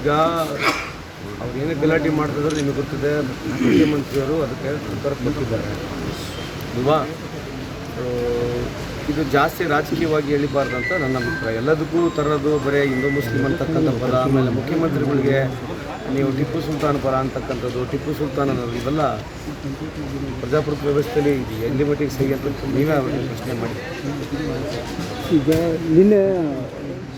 ಈಗ ಅವ್ರು ಏನೇ ಗಲಾಟೆ ಮಾಡ್ತಿದ್ರು ನಿಮಗೆ ಗೊತ್ತಿದೆ, ಮುಖ್ಯಮಂತ್ರಿಯವರು ಅದಕ್ಕೆ ಕೊಟ್ಟಿದ್ದಾರೆ ಅಲ್ವಾ ಇದು ಜಾಸ್ತಿ ರಾಜಕೀಯವಾಗಿ ಎಳಿಬಾರ್ದು ಅಂತ ನನ್ನ ಅಭಿಪ್ರಾಯ. ಎಲ್ಲದಕ್ಕೂ ತರೋದು ಬರೀ ಹಿಂದೂ ಮುಸ್ಲಿಂ ಅಂತಕ್ಕಂಥ ಪದ, ಆಮೇಲೆ ಮುಖ್ಯಮಂತ್ರಿಗಳಿಗೆ ನೀವು ಟಿಪ್ಪು ಸುಲ್ತಾನ್ ಪರ ಅಂತಕ್ಕಂಥದ್ದು, ಟಿಪ್ಪು ಸುಲ್ತಾನ್ ಅನ್ನೋದು ಇವೆಲ್ಲ ಪ್ರಜಾಪ್ರಭುತ್ವ ವ್ಯವಸ್ಥೆಯಲ್ಲಿ ಎಲ್ಲಿ ಮಟ್ಟಿಗೆ ಸಹಿ ಅಂತ ನೀವೇ ಪ್ರಶ್ನೆ ಮಾಡಿ. ಈಗ ನಿನ್ನೆ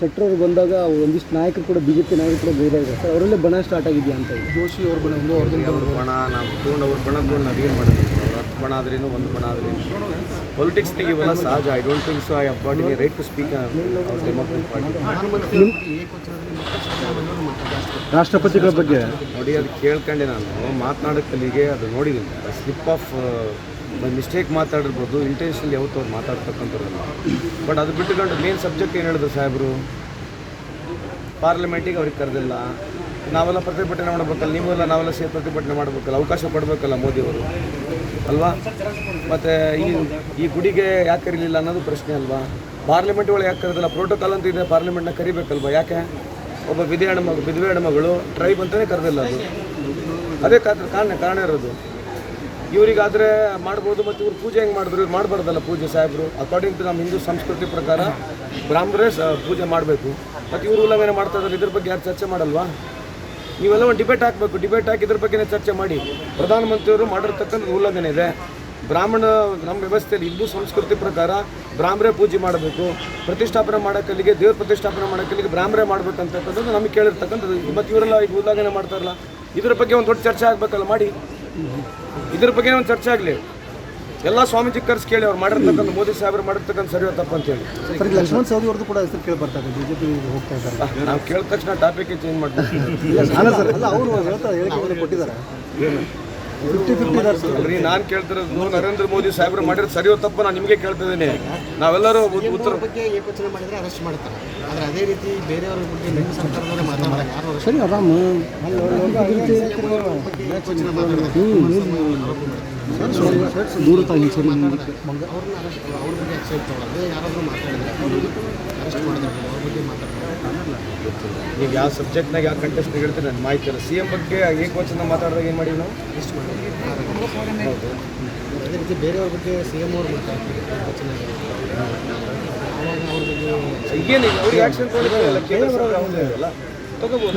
ಶೆಟ್ಟರ್ ಅವರು ಬಂದಾಗ ಒಂದಿಷ್ಟು ನಾಯಕರು ಕೂಡ ಬಿ ಜೆ ಪಿ ನಾಯಕರು ಕೂಡ ಬೇರೆ ಇದೆ ಸರ್ ಅವರಲ್ಲೇ ಬಣ ಸ್ಟಾರ್ಟ್ ಆಗಿದೆಯಾ ಅಂತ ಜೋಶಿ ಅವ್ರ ಬಣ ಒಂದು ಅವ್ರ ಬಣ ನಾವು ತೊಗೊಂಡು ಅವ್ರ ಬಣ ತೊಗೊಂಡು ನಾವೇನು ಮಾಡೋದು ಹತ್ತು ಬಣ ಆದ್ರೇನು ಒಂದು ಬಣ ಆದ್ರೇನು. ಪೊಲಿಟಿಕ್ಸ್ನಿಗೆ ಇವೆಲ್ಲ ಸಹಜ. I don't think so I have got a right to speak ಅವ್ರ ಡೆಮೋಕ್ರೆಟಿಕ್ ಪಾರ್ಟಿ ರಾಷ್ಟ್ರಪತಿಗಳ ಬಗ್ಗೆ? ನೋಡಿ ಅದು ಕೇಳ್ಕೊಂಡೆ ನಾನು. ಮಾತನಾಡೋ ಕಲಿಗೆ ಅದು ನೋಡಿದ್ದೀನಿ. ಸ್ಲಿಪ್ ಆಫ್ ಮಿಸ್ಟೇಕ್ ಮಾತಾಡಿರ್ಬೋದು ಇಂಟೆನ್ಷನ್ ಯಾವತ್ತು ಅವ್ರು ಮಾತಾಡ್ತಕ್ಕಂಥವ್ರಲ್ಲ ಬಟ್ ಅದು ಬಿಟ್ಟುಕೊಂಡು ಮೇನ್ ಸಬ್ಜೆಕ್ಟ್ ಏನು ಹೇಳಿದ್ರು ಸಾಹೇಬರು? ಪಾರ್ಲಿಮೆಂಟಿಗೆ ಅವ್ರಿಗೆ ಕರೆದಿಲ್ಲ. ನಾವೆಲ್ಲ ಪ್ರತಿಭಟನೆ ಮಾಡಬೇಕಲ್ಲ, ನೀವೆಲ್ಲ ನಾವೆಲ್ಲ ಸೇರಿ ಪ್ರತಿಭಟನೆ ಮಾಡಬೇಕಲ್ಲ, ಅವಕಾಶ ಕೊಡಬೇಕಲ್ಲ ಮೋದಿಯವರು. ಅಲ್ವಾ? ಮತ್ತು ಈ ಈ ಗುಡಿಗೆ ಯಾಕೆ ಕರೀಲಿಲ್ಲ ಅನ್ನೋದು ಪ್ರಶ್ನೆ ಅಲ್ವಾ? ಪಾರ್ಲಿಮೆಂಟ್ ಒಳಗೆ ಯಾಕೆ ಕರೆದಿಲ್ಲ? ಪ್ರೋಟೋಕಾಲ್ ಅಂತ ಇದೆ ಪಾರ್ಲಿಮೆಂಟ್ನ ಕರಿಬೇಕಲ್ವಾ? ಯಾಕೆ? ಒಬ್ಬ ವಿಧಿ ಹೆಣ್ಮಗಳು ವಿಧವೆ ಹೆಣ್ಮಗಳು ಟ್ರೈಬ್ ಅಂತಲೇ ಕರೆದಿಲ್ಲ ಅದು. ಅದೇ ಕಾರಣ ಕಾರಣ ಇರೋದು. ಇವರಿಗಾದರೆ ಮಾಡ್ಬೋದು ಮತ್ತು ಇವ್ರು ಪೂಜೆ ಹೆಂಗೆ ಮಾಡಿದ್ರು? ಇವ್ರು ಮಾಡಬಾರ್ದಲ್ಲ ಪೂಜೆ ಸಾಹೇಬರು? ಅಕಾರ್ಡಿಂಗ್ ಟು ನಮ್ಮ ಹಿಂದೂ ಸಂಸ್ಕೃತಿ ಪ್ರಕಾರ ಬ್ರಾಹ್ಮರೇ ಪೂಜೆ ಮಾಡಬೇಕು. ಮತ್ತು ಇವರು ಉಲ್ಲಂಘನೆ ಮಾಡ್ತಾ ಇದ್ದಾರೆ ಇದ್ರ ಬಗ್ಗೆ ಯಾರು ಚರ್ಚೆ ಮಾಡಲ್ವಾ? ನೀವೆಲ್ಲ ಒಂದು ಡಿಬೇಟ್ ಹಾಕಬೇಕು. ಡಿಬೇಟ್ ಹಾಕಿ ಇದ್ರ ಬಗ್ಗೆನೇ ಚರ್ಚೆ ಮಾಡಿ. ಪ್ರಧಾನಮಂತ್ರಿಯವರು ಮಾಡಿರ್ತಕ್ಕಂಥ ಉಲ್ಲಂಘನೆ ಇದೆ. ಬ್ರಾಹ್ಮಣ ನಮ್ಮ ವ್ಯವಸ್ಥೆಯಲ್ಲಿ ಹಿಂದೂ ಸಂಸ್ಕೃತಿ ಪ್ರಕಾರ ಬ್ರಾಹ್ಮರೇ ಪೂಜೆ ಮಾಡಬೇಕು. ಪ್ರತಿಷ್ಠಾಪನೆ ಮಾಡೋಕ್ಕಲ್ಲಿಗೆ ದೇವ್ರ ಪ್ರತಿಷ್ಠಾಪನೆ ಮಾಡೋಕ್ಕಲ್ಲಿಗೆ ಬ್ರಾಹ್ಮರೇ ಮಾಡಬೇಕಂತಕ್ಕಂಥದ್ದು ನಮಗೆ ಕೇಳಿರ್ತಕ್ಕಂಥದ್ದು. ಮತ್ತು ಇವರೆಲ್ಲ ಈಗ ಉಲ್ಲಂಘನೆ ಮಾಡ್ತಾರಲ್ಲ, ಇದ್ರ ಬಗ್ಗೆ ಒಂದು ದೊಡ್ಡ ಚರ್ಚೆ ಆಗಬೇಕಲ್ಲ, ಮಾಡಿ. ಇದ್ರ ಬಗ್ಗೆ ಒಂದು ಚರ್ಚೆ ಆಗಲಿ. ಎಲ್ಲ ಸ್ವಾಮೀಜಿ ಕರ್ಸ್ ಕೇಳಿ ಅವ್ರು ಮಾಡಿರ್ತಕ್ಕಂಥ ಮೋದಿ ಸಾಹೇಬರು ಮಾಡಿರ್ತಕ್ಕಂಥ ಸರಿ ತಪ್ಪು ಅಂತ ಹೇಳಿ. ಸರ್ ಲಕ್ಷ್ಮಣ್ ಸೌದಿ ಅವ್ರದ್ದು ಕೂಡ ಹೆಸರು ಕೇಳಿ ಬರ್ತಾರೆ ಬಿಜೆಪಿ ಬಿ ಜೆ ಪಿ ಹೋಗ್ತಾ ಇದ್ದಾರೆ. ನಾವು ಕೇಳಿದ ತಕ್ಷಣ ಟಾಪಿಕ್ ಚೇಂಜ್ ಮಾಡ್ತೀವಿ ಅಲ್ಲ ಅವರು ಹೇಳ್ತಾರೆ ಹೇಳಿಕೆ ಕೊಟ್ಟಿದ್ದಾರೆ. ಫಿಫ್ಟಿ ಫಿಫ್ಟಿ ನಾನು ಕೇಳ್ತಿರೋದು ನರೇಂದ್ರ ಮೋದಿ ಸಾಹೇಬ್ರು ಮಾಡಿರೋದು ಸರಿಯೋ ತಪ್ಪು ನಾನು ನಿಮಗೆ ಕೇಳ್ತಿದ್ದೀನಿ ನಾವೆಲ್ಲರೂ ಉತ್- ಉತ್ತರ ಬಗ್ಗೆ ಏಕವಚನ ಮಾಡಿದ್ರೆ ಅರೆಸ್ಟ್ ಮಾಡ್ತಾರೆ ಆದರೆ ಅದೇ ರೀತಿ ಬೇರೆಯವ್ರ ಬಗ್ಗೆ ನಿಮ್ಮ ಸರ್ಕಾರದವರೇ ಮಾತಾಡೋದು ಯಾರು ಸರಿ ಆರಾಮ ಏಕವಚನ ಮಾತಾಡಿದ್ರೆ ದೂರ ತಾಗಿ ಸರಿ ಅವ್ರನ್ನ ಅರೆಸ್ಟ್ ಅವ್ರ ಬಗ್ಗೆ ಆಕ್ಷನ್ ತಗೊಳ್ಳೋದು ಯಾರಾದರೂ ಮಾತಾಡಿದ್ರೆ ನೀವು ಯಾವ ಸಬ್ಜೆಕ್ಟ್ನಾಗ ಯಾವ ಕಂಟೆಸ್ಟ್ ಹೇಳ್ತೀನಿ ನನ್ನ ಮಾಹಿತಿ ಇಲ್ಲ ಸಿ ಎಂ ಬಗ್ಗೆ ಏಕವಚನ ಮಾತಾಡಿದಾಗ ಏನು ಮಾಡಿ ನಾವು? ಇಷ್ಟು ಮಾಡಿ ಹೌದು. ಅದೇ ರೀತಿ ಬೇರೆಯವ್ರ ಬಗ್ಗೆ ಸಿ ಎಂ ಅವ್ರು ಬಗ್ಗೆ ಈಗೇನಿಲ್ಲ ಅವ್ರಿಗೆ ಆ್ಯಕ್ಷನ್ ಸರ್ಕಾರ ತಗೋಬೋದು